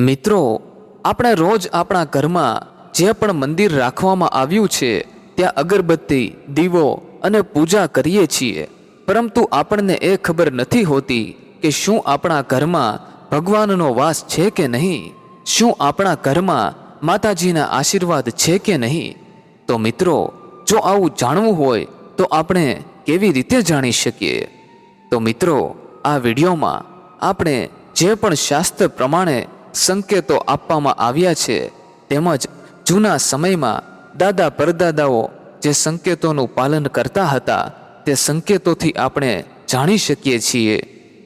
મિત્રો, આપણે રોજ આપણા ઘરમાં જે પણ મંદિર રાખવામાં આવ્યું છે, ત્યાં અગરબત્તી, દીવો અને પૂજા કરીએ છીએ. પરંતુ આપણને એ ખબર નથી હોતી કે શું આપણા ઘરમાં ભગવાનનો વાસ છે કે નહીં? શું આપણા ઘરમાં માતાજીના આશીર્વાદ છે કે નહીં? તો મિત્રો, જો આવું જાણવું હોય, તો આપણે કેવી રીતે જાણી શકીએ? તો મિત્રો, આ વિડીયોમાં આપણે જે પણ શાસ્ત્ર પ્રમાણે સંકેતો આપવામાં આવ્યા છે. તેમજ જૂના સમયમાં દાદા પરદાદાઓ જે સંકેતોનું પાલન કરતા હતા, તે સંકેતોથી આપણે જાણી શકીએ છીએ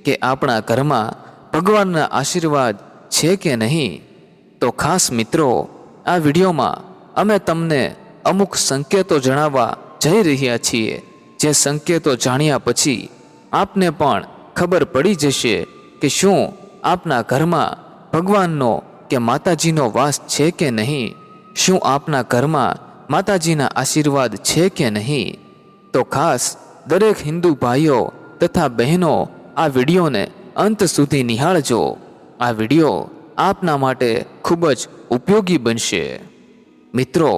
કે આપણા ઘરમાં ભગવાનના આશીર્વાદ છે કે નહીં. તો ખાસ મિત્રો, આ વિડીયોમાં અમે તમને અમુક સંકેતો જણાવવા જઈ રહ્યા છીએ, જે સંકેતો જાણ્યા પછી આપને પણ ખબર પડી જશે કે શું આપના ઘરમાં ભગવાનનો કે માતાજીનો વાસ છે કે નહીં? શું આપના ઘરમાં માતાજીના આશીર્વાદ છે કે નહીં? તો ખાસ દરેક હિન્દુ ભાઈઓ તથા બહેનો આ વિડીયોને અંત સુધી નિહાળજો. આ વીડિયો આપના માટે ખૂબ જ ઉપયોગી બનશે. મિત્રો,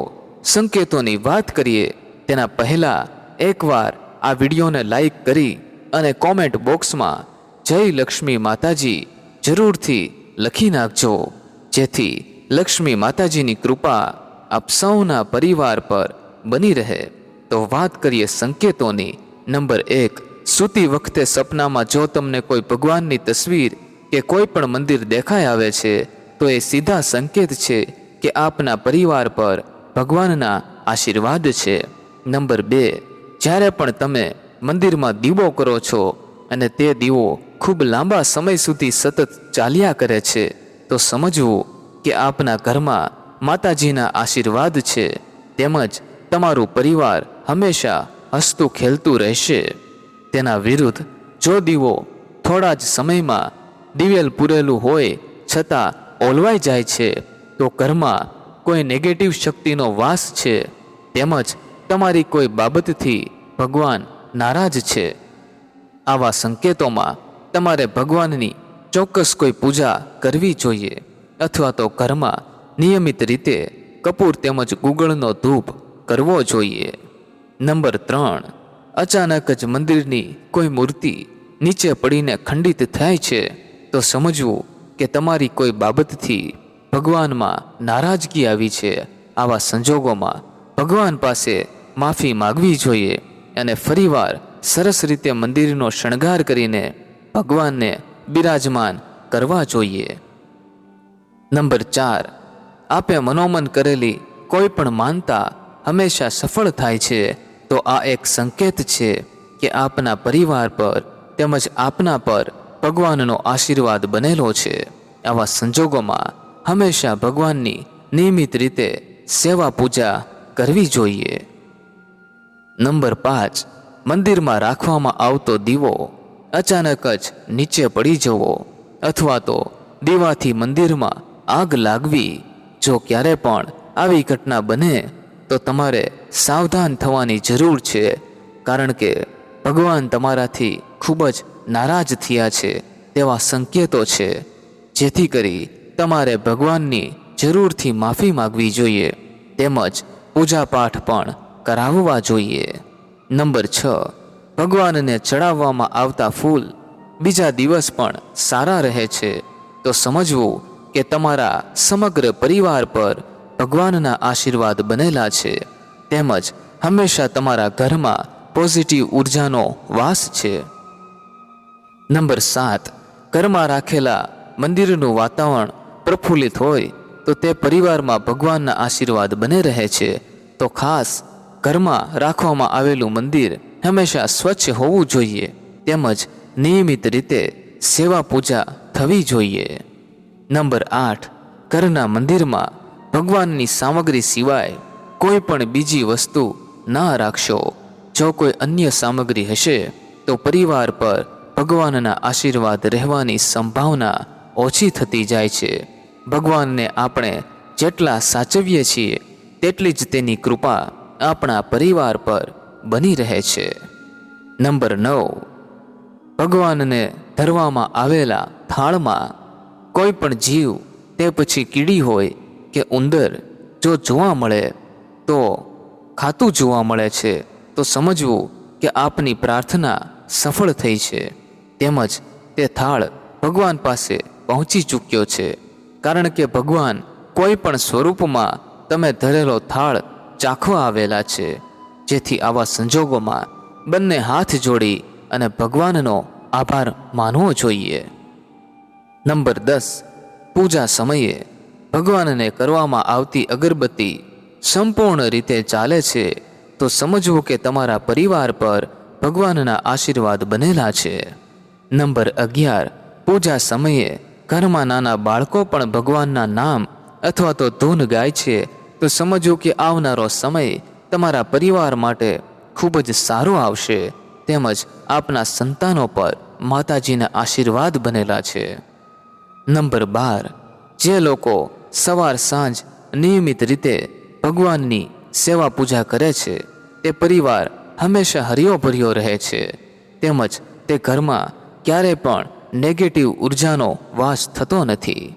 સંકેતોની વાત કરીએ, તેના પહેલાં એકવાર આ વિડીયોને લાઈક કરી અને કોમેન્ટ બોક્સમાં જય લક્ષ્મી માતાજી જરૂરથી લખી નાખજો. જેથી લક્ષ્મી માતાજીની કૃપા આપ સૌના પરિવાર પર બની રહે. તો વાત કરીએ સંકેતોની. નંબર એક, સૂતી વખતે સપનામાં જો તમને કોઈ ભગવાનની તસવીર કે કોઈ પણ મંદિર દેખાઈ આવે છે, તો એ સીધા સંકેત છે કે આપના પરિવાર પર ભગવાનના આશીર્વાદ છે. નંબર બે, જ્યારે પણ તમે મંદિરમાં દીવો કરો છો અને તે દીવો ખૂબ લાંબા સમય સુધી સતત ચાલ્યા કરે છે. તો સમજવું કે આપના ઘરમાં માતાજીના આશીર્વાદ છે. તેમજ તમારું પરિવાર હંમેશા હસતું ખેલતું રહેશે. તેના વિરુદ્ધ જો દીવો થોડા જ સમયમાં દિવેલ પૂરેલું હોય છતાં ઓલવાઈ જાય છે, તો ઘરમાં કોઈ નેગેટિવ શક્તિનો વાસ છે. તેમજ તમારી કોઈ બાબતથી ભગવાન નારાજ છે. આવા સંકેતોમાં તમારે ભગવાનની ચોક્કસ કોઈ પૂજા કરવી જોઈએ અથવા તો ઘરમાં નિયમિત રીતે કપૂર તેમજ ગુગળનો ધૂપ કરવો જોઈએ. નંબર ત્રણ. અચાનક જ મંદિરની કોઈ મૂર્તિ નીચે પડીને ખંડિત થાય છે તો સમજવું કે તમારી કોઈ બાબતથી ભગવાનમાં નારાજગી આવી છે. આવા સંજોગોમાં ભગવાન પાસે માફી માગવી જોઈએ અને ફરીવાર સરસ રીતે મંદિરનો શણગાર કરીને ભગવાનને બિરાજમાન કરવા જોઈએ. નંબર ચાર. આપે મનોમન કરેલી કોઈ પણ માનતા હંમેશા સફળ થાય છે, તો આ એક સંકેત છે કે આપના પરિવાર પર તેમજ આપના પર ભગવાનનો આશીર્વાદ બનેલો છે. આવા સંજોગોમાં હંમેશા ભગવાનની નિયમિત રીતે સેવા પૂજા કરવી જોઈએ. નંબર પાંચ. મંદિરમાં રાખવામાં આવતો દીવો. અચાનક જ નીચે પડી જવો અથવા તો દીવાથી મંદિરમાં આગ લાગવી. જો ક્યારે પણ આવી ઘટના બને, તો તમારે સાવધાન થવાની જરૂર છે, કારણ કે ભગવાન તમારાથી ખૂબ જ નારાજ થયા છે તેવા સંકેતો છે. જેથી કરી તમારે ભગવાનની જરૂરથી માફી માગવી જોઈએ, તેમજ પૂજાપાઠ પણ કરાવવા જોઈએ. નંબર છ. ભગવાનને ચડાવવામાં આવતા ફૂલ બીજા દિવસ પણ સારા રહે છે. તો સમજવું કે તમારા સમગ્ર પરિવાર પર ભગવાનના આશીર્વાદ બનેલા છે. તેમજ હંમેશા તમારા ઘરમાં પોઝિટિવ ઉર્જાનો વાસ છે. નંબર સાત. ઘરમાં રાખેલા મંદિરનું વાતાવરણ પ્રફુલ્લિત હોય તો તે પરિવારમાં ભગવાનના આશીર્વાદ બને રહે છે. તો ખાસ ઘરમાં રાખવામાં આવેલું મંદિર હંમેશા સ્વચ્છ હોવું જોઈએ, તેમજ નિયમિત રીતે સેવા પૂજા થવી જોઈએ. નંબર આઠ, ઘરના મંદિરમાં ભગવાનની સામગ્રી સિવાય કોઈ પણ બીજી વસ્તુ ના રાખશો. જો કોઈ અન્ય સામગ્રી હશે, તો પરિવાર પર ભગવાનના આશીર્વાદ રહેવાની સંભાવના ઓછી થતી જાય છે. ભગવાનને આપણે જેટલા સાચવીએ છીએ, તેટલી જ તેની કૃપા આપણા પરિવાર પર બની રહે છે. નંબર નવ. ભગવાનને ધરવામાં આવેલા થાળમાં કોઈ પણ જીવ તે પછી કીડી હોય કે ઉંદર જો જોવા મળે તો ખાતું જોવા મળે છે, તો સમજવું કે આપની પ્રાર્થના સફળ થઈ છે. તેમજ તે થાળ ભગવાન પાસે પહોંચી ચૂક્યો છે. કારણ કે ભગવાન કોઈ પણ સ્વરૂપમાં તમે ધરેલો થાળ ચાખવા આવેલા છે. જેથી આવા સંજોગોમાં બંને હાથ જોડી અને ભગવાનનો આભાર માનવો જોઈએ. નંબર દસ, પૂજા સમયે ભગવાનને કરવામાં આવતી અગરબત્તી સંપૂર્ણ રીતે ચાલે છે તો સમજવું કે તમારા પરિવાર પર ભગવાનના આશીર્વાદ બનેલા છે. નંબર અગિયાર, પૂજા સમયે ઘરમાં નાના બાળકો પણ ભગવાનના નામ અથવા તો ધૂન ગાય છે તો સમજવું કે આવનારો સમય તમારા પરિવાર માટે ખૂબ જ સારું આવશે તેમજ આપના સંતાનો પર માતાજીના આશીર્વાદ બનેલા છે. નંબર બાર, જે લોકો સવાર સાંજ નિયમિત રીતે ભગવાનની સેવા પૂજા કરે છે, તે પરિવાર હંમેશા હરિયો ભર્યો રહે છે, તેમજ તે ઘરમાં ક્યારેય પણ નેગેટિવ ઉર્જાનો વાસ થતો નથી.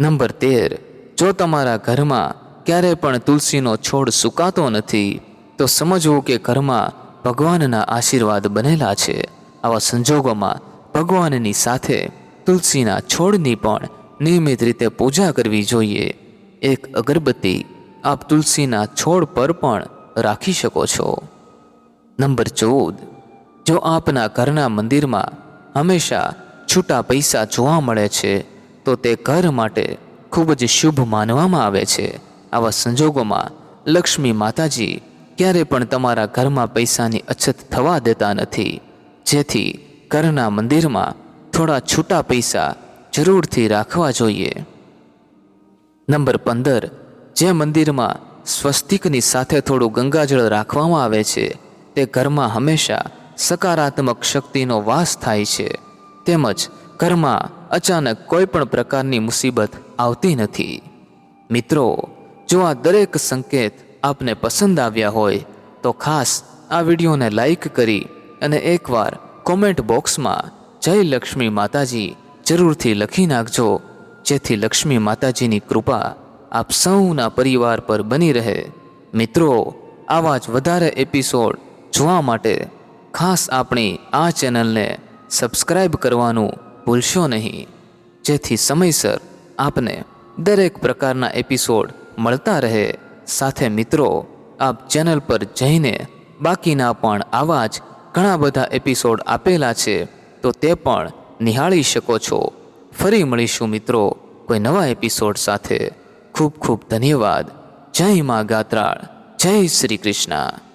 નંબર તેર, જો તમારા ઘરમાં ક્યારેય પણ તુલસીનો છોડ સુકાતો નથી, તો સમજવું કે ઘરમાં ભગવાનના આશીર્વાદ બનેલા છે. આવા સંજોગોમાં ભગવાનની સાથે તુલસીના છોડની પણ નિયમિત રીતે પૂજા કરવી જોઈએ. એક અગરબત્તી આપ તુલસીના છોડ પર પણ રાખી શકો છો. નંબર ચૌદ, જો આપના ઘરના મંદિરમાં હંમેશા છૂટા પૈસા જોવા મળે છે, તો તે ઘર માટે ખૂબ જ શુભ માનવામાં આવે છે. આવા સંજોગોમાં લક્ષ્મી માતાજી ક્યારે પણ તમારા ઘરમાં પૈસાની અછત થવા દેતા નથી. જેથી ઘરના મંદિરમાં થોડા છૂટા પૈસા જરૂરથી રાખવા જોઈએ. નંબર પંદર. જે મંદિરમાં સ્વસ્તિકની સાથે થોડું ગંગાજળ રાખવામાં આવે છે, તે ઘરમાં હંમેશા સકારાત્મક શક્તિનો વાસ થાય છે. તેમજ ઘરમાં અચાનક કોઈ પણ પ્રકારની મુસીબત આવતી નથી. મિત્રો જો આ દરેક સંકેત આપને પસંદ આવ્યા હોય, તો ખાસ આ વિડીયોને લાઈક કરી અને એકવાર કોમેન્ટ બોક્સમાં જય લક્ષ્મી માતાજી જરૂરથી લખી નાખજો. જેથી લક્ષ્મી માતાજીની કૃપા આપ સૌના પરિવાર પર બની રહે. મિત્રો, આવા જ વધારે એપિસોડ જોવા માટે ખાસ આપણી આ ચેનલને સબસ્ક્રાઈબ કરવાનું ભૂલશો નહીં. જેથી સમયસર આપને દરેક પ્રકારના એપિસોડ મળતા રહે. સાથે મિત્રો, આપ ચેનલ પર જઈને બાકીના પણ આવા જ ઘણા બધા એપિસોડ આપેલા છે, તો તે પણ નિહાળી શકો છો. ફરી મળીશું મિત્રો, કોઈ નવા એપિસોડ સાથે. ખૂબ ખૂબ ધન્યવાદ. જય મા ગાત્રાળ. જય શ્રી કૃષ્ણ.